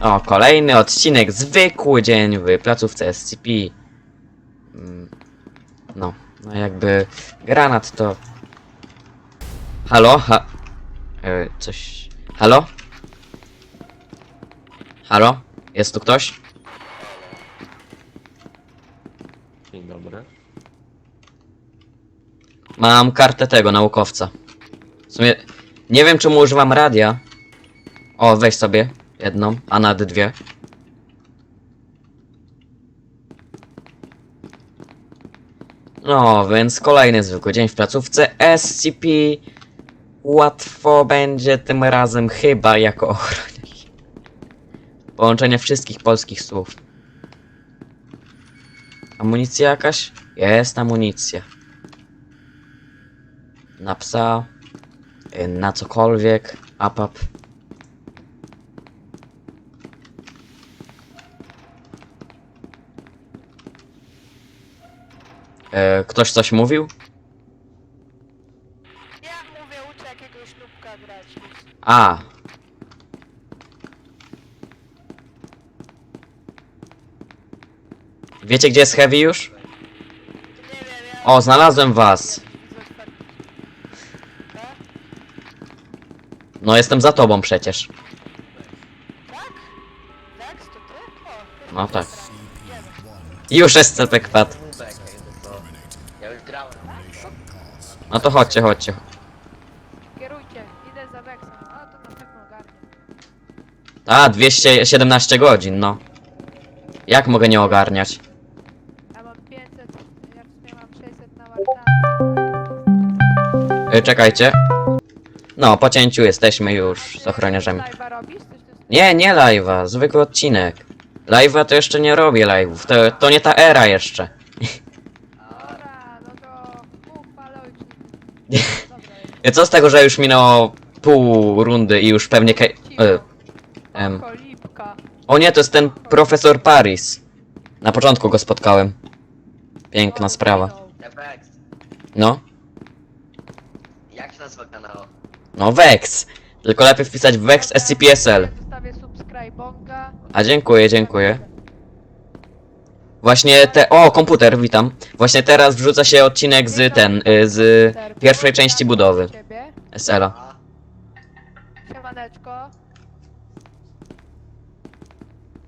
O, kolejny odcinek, zwykły dzień w placówce SCP. Mm, No, no jakby granat to... Halo? Ha... E, coś... Halo? Halo? Jest tu ktoś? Dzień dobry. Mam kartę tego, naukowca. W sumie... Nie wiem czemu używam radia. O, weź sobie jedną, a nad dwie. No, więc kolejny zwykły dzień w placówce SCP. Łatwo będzie tym razem chyba jako ochroniarz. Połączenie wszystkich polskich słów. Amunicja jakaś? Jest amunicja. Na psa. y, Na cokolwiek. Apap. E, ktoś coś mówił? Ja mówię, uczę jakiegoś lubka grać. A. Wiecie gdzie jest Heavy już? Nie wiem, ja... O, znalazłem was. No jestem za tobą przecież. Tak? Tak? To ty? O, No tak. Już SCP kwadł. No to chodźcie, chodźcie. Kierujcie, idę za Vexem. A, to na pewno ogarnie. A, 217 godzin, no. Jak mogę nie ogarniać? Ja mam 500, ja w sumie mam 600 na warsztacie. Y, czekajcie. No, po cięciu jesteśmy już z ochroniarzami. Robisz? Coś tu Nie, nie live'a, zwykły odcinek. Live'a to jeszcze nie robię live'ów, to, to nie ta era jeszcze. Dobra, no to mów, ale ojciec. Dobra, jest. I co z tego, że już minęło pół rundy i już pewnie ke... Y, em. O nie, to jest ten profesor Paris. Na początku go spotkałem. Piękna sprawa. Efekt. No, Jak się nazywa kanał? no Vex. Tylko lepiej wpisać Vex SCPSL. Zostawię subskrybonga. A dziękuję, dziękuję. Właśnie te... O, komputer, witam. Właśnie teraz wrzuca się odcinek z ten, y, z pierwszej części budowy Ciebie. SL-a. Siemaneczko.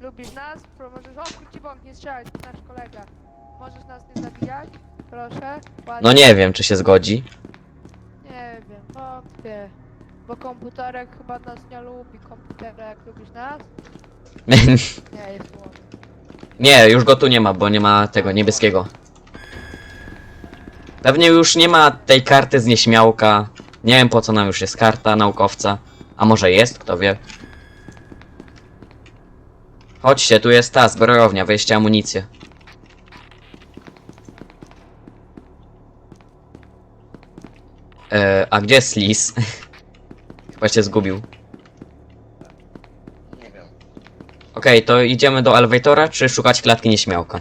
Lubisz nas? Pro- Możesz... O, króci bąk, nie strzelaj, to nasz kolega. Możesz nas nie zabijać? Proszę. Ładnie. No nie wiem, czy się zgodzi. Nie wiem, wątpię. Bo komputerek chyba nas nie lubi. Komputerek, lubisz nas? Nie, jest ładny. Nie, już go tu nie ma, bo nie ma tego niebieskiego. Pewnie już nie ma tej karty z nieśmiałka. Nie wiem po co nam już jest karta naukowca. A może jest, kto wie. Chodźcie, tu jest ta zbrojownia, weźcie amunicję. E, a gdzie jest lis? Chyba się zgubił. nie wiem. Okej, to idziemy do elevatora, czy szukać klatki nieśmiałka?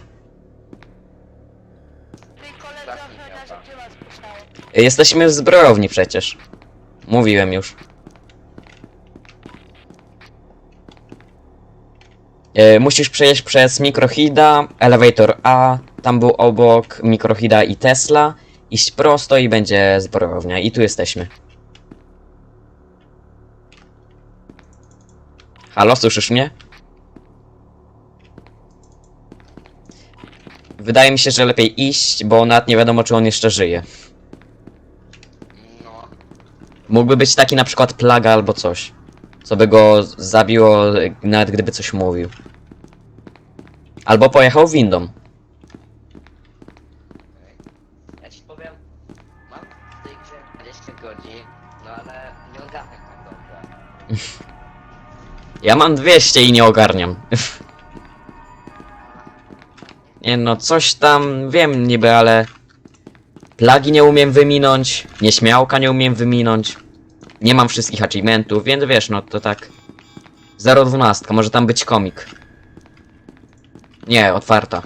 Jesteśmy w zbrojowni przecież. Mówiłem już. E, musisz przejść przez Mikrohida, Elevator A, tam był obok Mikrohida i Tesla. Iść prosto i będzie zbrojownia. I tu jesteśmy. Halo, słyszysz mnie? Wydaje mi się, że lepiej iść, bo nawet nie wiadomo, czy on jeszcze żyje. No, Mógłby być taki na przykład plaga albo coś. Co by go zabiło, nawet gdyby coś mówił. Albo pojechał windą. ja ci powiem, mam w tej grze 20 godzin, no ale nie tak dobrze. Ja mam 200 i nie ogarniam. nie no, coś tam wiem niby, ale... Plagi nie umiem wyminąć, nieśmiałka nie umiem wyminąć. Nie mam wszystkich achievementów, więc wiesz, no to tak... 012, może tam być komik. Nie, otwarta.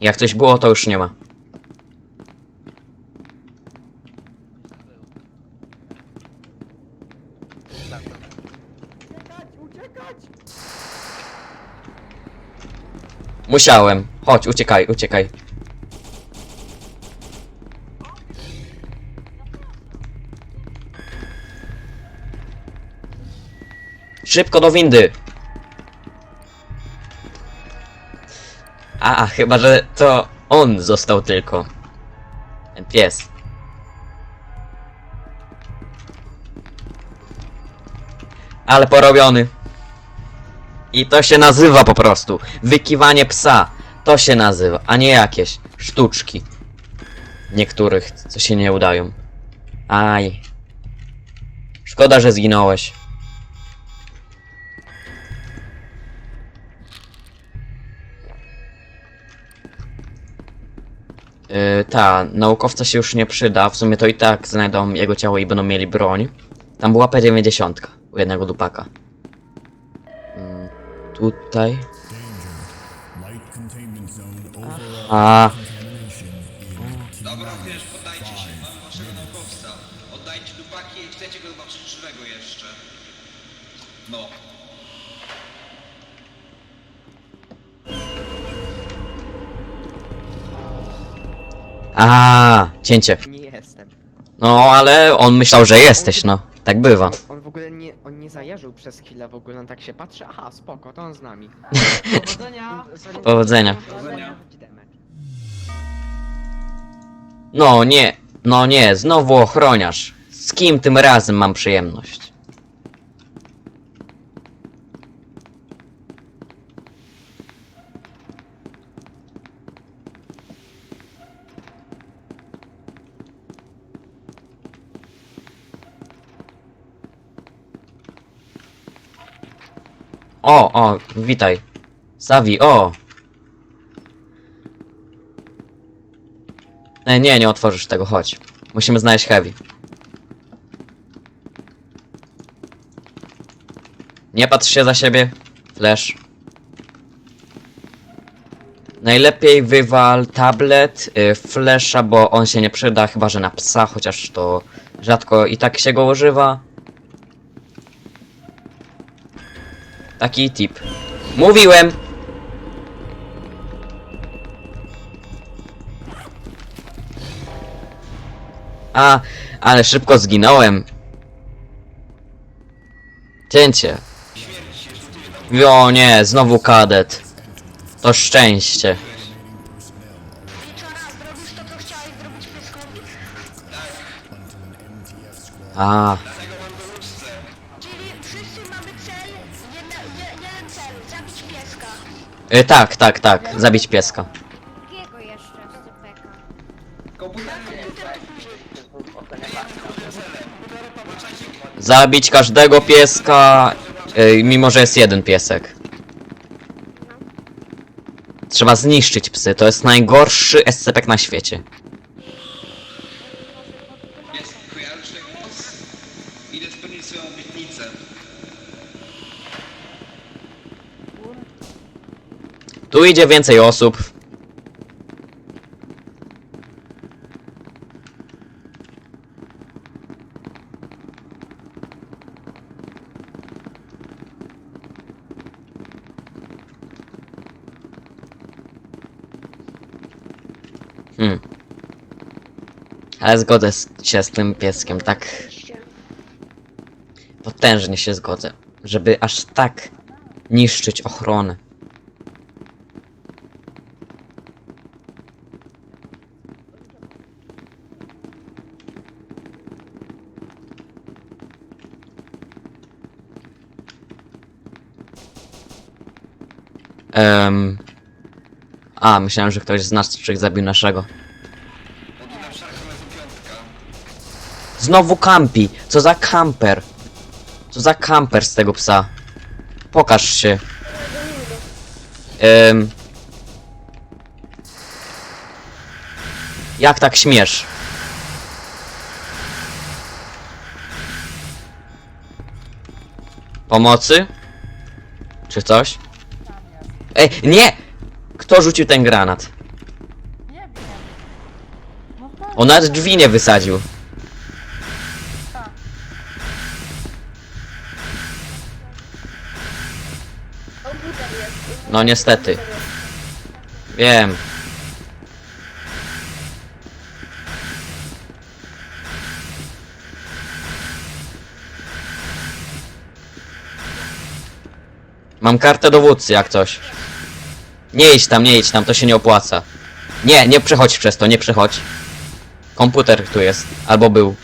Jak coś było, to już nie ma. Uciekać, uciekać! Musiałem. Chodź, uciekaj, uciekaj. Szybko do windy. A, chyba, że to on został tylko. Ten pies. Ale porobiony. I to się nazywa po prostu. Wykiwanie psa. To się nazywa, a nie jakieś sztuczki. Niektórych, co się nie udają. Aj. Szkoda, że zginąłeś. Yy, ta, naukowca się już nie przyda. W sumie to i tak znajdą jego ciało i będą mieli broń. Tam była P90 u jednego dupaka. Tutaj. A, Dobra, wiesz, poddajcie się, mamy waszego naukowca. Oddajcie dupaki i chcecie go zobaczyć żywego jeszcze. No. a, cięcie. Nie jestem. No, ale on myślał, że jesteś, no. Tak bywa. Ogóle nie, on nie zajarzył przez chwilę w ogóle, on tak się patrzy, aha, spoko, to on z nami. Powodzenia. Zanim- Powodzenia. Powodzenia. No, nie. No nie, znowu ochroniarz. Z kim tym razem mam przyjemność? O, o, witaj. Savi, o! E, nie, nie otworzysz tego, chodź. Musimy znaleźć Heavy. Nie patrz się za siebie. Flash. Najlepiej wywal tablet, y, flasha, bo on się nie przyda, chyba że na psa, chociaż to rzadko i tak się go używa. Taki tip. Mówiłem! A, ale szybko zginąłem. Cięcie. O nie, znowu kadet. To szczęście. A, Czyli wszyscy mamy cel, cel, zabić pieska. y, tak, tak, tak, zabić pieska. Jakiego jeszcze z typeka? Zabić każdego pieska, y, mimo że jest jeden piesek. Trzeba zniszczyć psy, to jest najgorszy SCP na świecie. Jest, kojarzysz ten głos? Idę spełnić swoją obietnicę. Tu idzie więcej osób. Hmm. Ale zgodzę się z tym pieskiem, tak potężnie się zgodzę, żeby aż tak niszczyć ochronę. Em. A, myślałem, że ktoś z naszych zabił naszego. Znowu kampi! Co za kamper? Co za kamper z tego psa? Pokaż się. Em. Jak tak śmiesz? Pomocy? Czy coś? Ej, nie! Kto rzucił ten granat? Nie wiem. On nawet drzwi nie wysadził. No niestety. Wiem. Mam kartę dowódcy, jak coś. Nie idź tam, nie idź tam, to się nie opłaca. Nie, nie przechodź przez to, nie przechodź. Komputer tu jest, albo był.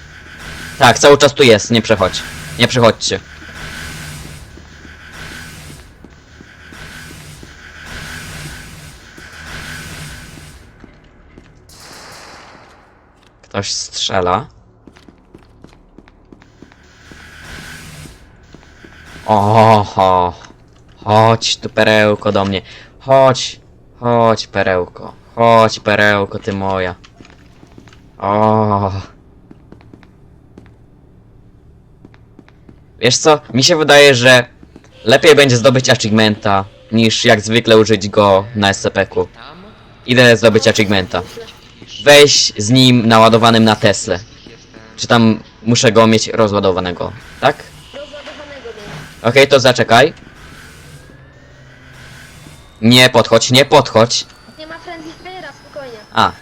Tak, cały czas tu jest, nie przechodź. Nie przechodźcie. Ktoś strzela. Oho. Chodź tu perełko do mnie. Chodź. Chodź perełko. Chodź perełko ty moja. O. Wiesz co? Mi się wydaje, że lepiej będzie zdobyć achievementa niż jak zwykle użyć go na SCP-ku. Idę zdobyć achievementa. Weź z nim naładowanym na. Jestem... Czy tam muszę go mieć rozładowanego, tak? Mieć. Okej, to zaczekaj. Nie podchodź, nie podchodź. Nie ma friendly faira, spokojnie. A,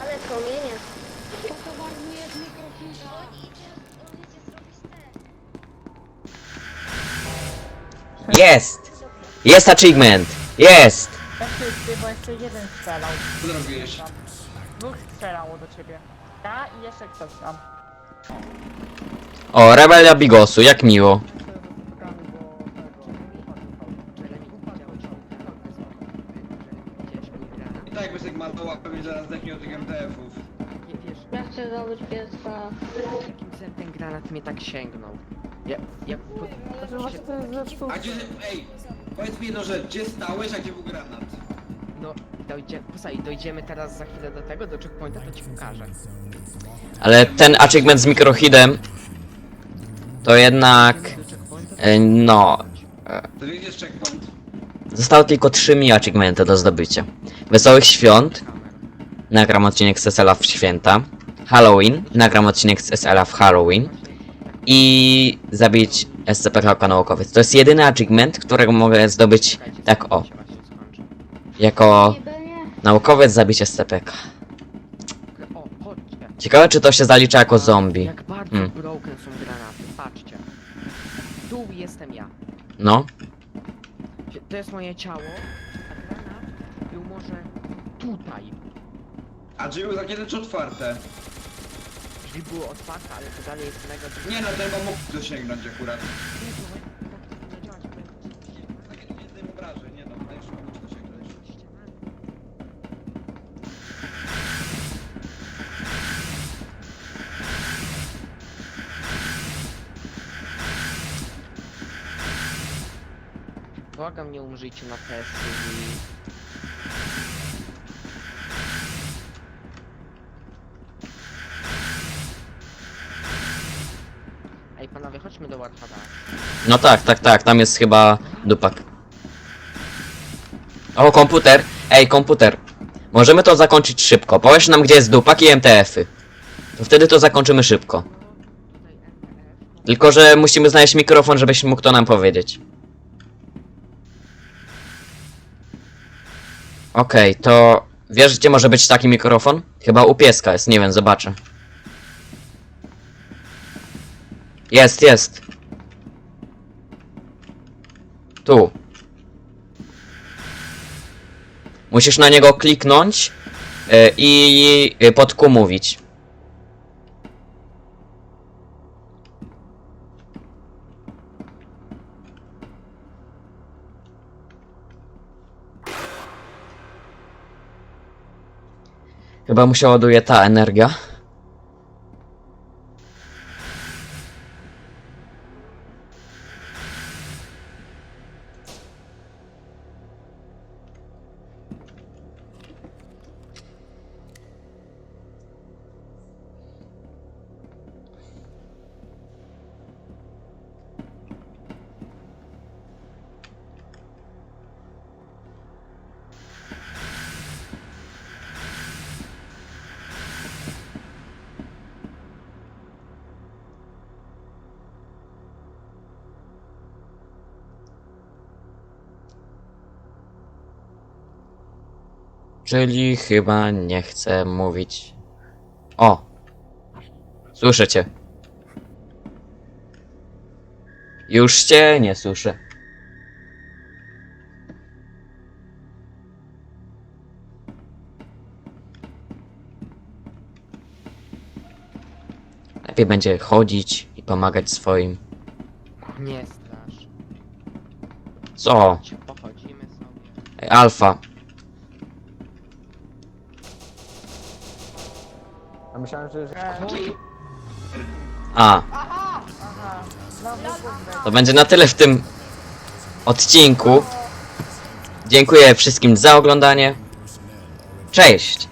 Ale promienie. jest! Jest achievement! Jest! Wszyscy, bo jeszcze jeden strzelał. Co zrobiłeś? Dwóch strzelało do ciebie. Ja i jeszcze ktoś tam. O, rebelia Bigosu, jak miło. I tak jakby zaraz zdechnie od tych MTF-ów. Ja chcę zdobyć pieska. jakim ten granat mnie tak sięgnął. Ja... ja... Właśnie to jest. A gdzie... Ej! Powiedz mi jedną rzecz, gdzie stałeś, a gdzie był granat? No, dojdzie... Posłuchaj, dojdziemy teraz za chwilę do tego, do checkpointa, to ci pokażę. Ale ten achievement z mikrohidem to jednak... Do checkpointa, e, No... To checkpoint? Zostały tylko trzy mi achievementy do zdobycia. Wesołych Świąt, kamer. nagram odcinek z SLA w święta. Halloween, nagram odcinek z SLA w Halloween. I zabić SCP naukowiec. To jest jedyny achievement, którego mogę zdobyć Czekajcie, tak o. się właśnie skończy. Jako nie. Naukowiec. O, chodźcie. Ciekawe czy to się zalicza jako zombie. Jak bardzo Hmm. broken są granaty, patrzcie. Tu jestem ja. No. To jest moje ciało, a granat był może tutaj. A drzwi były zamknięte czy otwarte? Drzwi były otwarte, ale to dalej jest mega. Nie no, ten chyba mógł dosięgnąć akurat. Błagam, nie umrzyjcie na testy. Ej panowie, chodźmy do Warhada. No tak, tak, tak, tam jest chyba dupak. O, komputer! Ej, komputer! Możemy to zakończyć szybko. Powiesz nam, gdzie jest dupak i MTF-y. To wtedy to zakończymy szybko. Tylko, że musimy znaleźć mikrofon, żebyś mógł to nam powiedzieć. Okej, to... Wiesz, gdzie może być taki mikrofon? Chyba u pieska jest, nie wiem, zobaczę. Jest, jest. Tu. Musisz na niego kliknąć y, i y, pod Q mówić. Chyba mu się ładuje ta energia. Czyli chyba nie chcę mówić. O! Słyszę cię. Już cię nie słyszę. Lepiej będzie chodzić i pomagać swoim. Nie strasz. Co? Pochodzimy sobie. Ej, Alfa. Myślałem, że... że... A, to będzie na tyle w tym odcinku. Dziękuję wszystkim za oglądanie. Cześć!